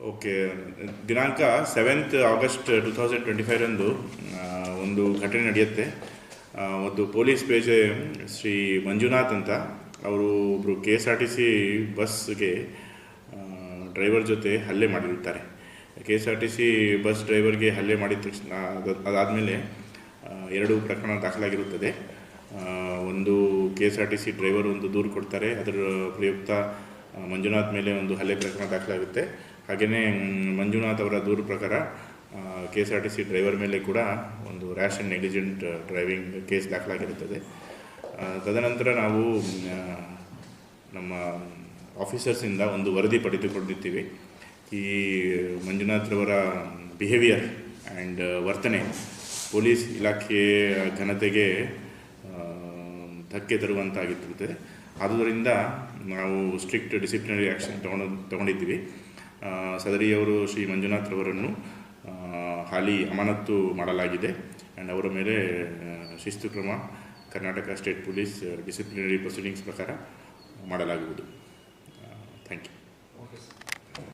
Okay, ದಿನಾಂಕ seventh August two thousand twenty ಫೈವ್ರಂದು ಒಂದು ಘಟನೆ ನಡೆಯುತ್ತೆ. ಒಂದು ಪೊಲೀಸ್ ಪೇಜೆ ಶ್ರೀ ಮಂಜುನಾಥ್ ಅಂತ. ಅವರು ಒಬ್ಬರು K S R T C ಬಸ್ಗೆ ಡ್ರೈವರ್ ಜೊತೆ ಹಲ್ಲೆ ಮಾಡಿರ್ತಾರೆ K S R T C bus ಡ್ರೈವರ್ಗೆ ಹಲ್ಲೆ ಮಾಡಿದ ತಕ್ಷಣ, ಅದ- ಅದಾದಮೇಲೆ ಎರಡು ಪ್ರಕರಣ ದಾಖಲಾಗಿರುತ್ತದೆ. ಒಂದು K S R T C driver ಒಂದು ದೂರು ಕೊಡ್ತಾರೆ. ಅದರ ಪ್ರಯುಕ್ತ ಮಂಜುನಾಥ್ ಮೇಲೆ ಒಂದು ಹಲ್ಲೆ ಪ್ರಕರಣ ದಾಖಲಾಗುತ್ತೆ. ಹಾಗೆಯೇ ಮಂಜುನಾಥ್ ಅವರ ದೂರು ಪ್ರಕಾರ K S R T C driver ಮೇಲೆ ಕೂಡ ಒಂದು rash and negligent driving case ದಾಖಲಾಗಿರುತ್ತದೆ. ತದನಂತರ ನಾವು ನಮ್ಮ ಆಫೀಸರ್ಸಿಂದ ಒಂದು ವರದಿ ಪಡೆದುಕೊಂಡಿದ್ದೀವಿ. ಈ ಮಂಜುನಾಥ್ರವರ ಬಿಹೇವಿಯರ್ ಆ್ಯಂಡ್ ವರ್ತನೆ ಪೊಲೀಸ್ ಇಲಾಖೆಯ ಘನತೆಗೆ ಧಕ್ಕೆ ತರುವಂತಾಗಿರ್ತದೆ. ಆದುದರಿಂದ ನಾವು ಸ್ಟ್ರಿಕ್ಟ್ ಡಿಸಿಪ್ಲಿನರಿ ಆ್ಯಕ್ಷನ್ ತಗೊಂಡು, ತಗೊಂಡಿದ್ದೀವಿ. ಸದರಿಯವರು ಶ್ರೀ ಮಂಜುನಾಥ್ ಅವರನ್ನು ಹಾಲಿ ಅಮಾನತ್ತು ಮಾಡಲಾಗಿದೆ. ಆ್ಯಂಡ್ ಅವರ ಮೇಲೆ ಶಿಸ್ತು ಕ್ರಮ Karnataka state police disciplinary proceedings ಪ್ರಕಾರ ಮಾಡಲಾಗುವುದು.